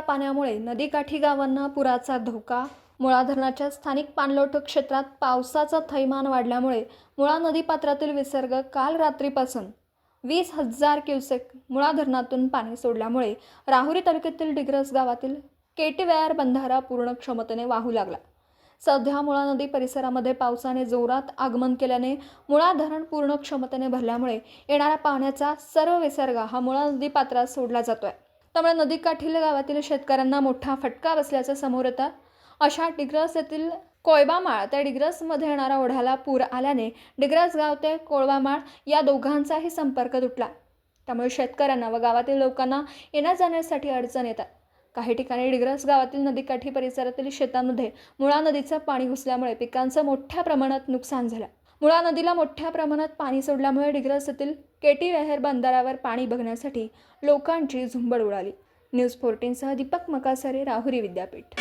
पाण्यामुळे नदीकाठी गावांना पुराचा धोका. मुळा धरणाच्या स्थानिक पाणलोट क्षेत्रात पावसाचं थैमान वाढल्यामुळे मुळा नदीपात्रातील विसर्ग काल रात्रीपासून वीस हजार क्युसेक मुळा धरणातून पाणी सोडल्यामुळे राहुरी तालुक्यातील डिग्रस गावातील केटीवेअर बंधारा पूर्ण क्षमतेने वाहू लागला. सध्या मुळा नदी परिसरामध्ये पावसाने जोरात आगमन केल्याने मुळा धरण पूर्ण क्षमतेने भरल्यामुळे येणाऱ्या पाण्याचा सर्व विसर्ग हा मुळा नदी पात्रात सोडला जातोय. त्यामुळे नदीकाठील गावातील शेतकऱ्यांना मोठा फटका बसल्याचं समोर येतं. अशा डिग्रस येथील कोयबामाळ त्या डिग्रसमध्ये येणारा ओढ्याला पूर आल्याने डिग्रस गाव ते कोळबामाळ या दोघांचाही संपर्क तुटला. त्यामुळे शेतकऱ्यांना व गावातील लोकांना येण्या जाण्यासाठी अडचण येतात. काही ठिकाणी डिग्रस गावातील नदीकाठी परिसरातील शेतांमध्ये मुळा नदीचं पाणी घुसल्यामुळे पिकांचं मोठ्या प्रमाणात नुकसान झालं. मुळा नदीला मोठ्या प्रमाणात पाणी सोडल्यामुळे डिग्रस येथील केटी वेहेर बंदरावर पाणी बघण्यासाठी लोकांची झुंबड उडाली. न्यूज फोर्टीनसह दीपक मकासारे राहुरी विद्यापीठ.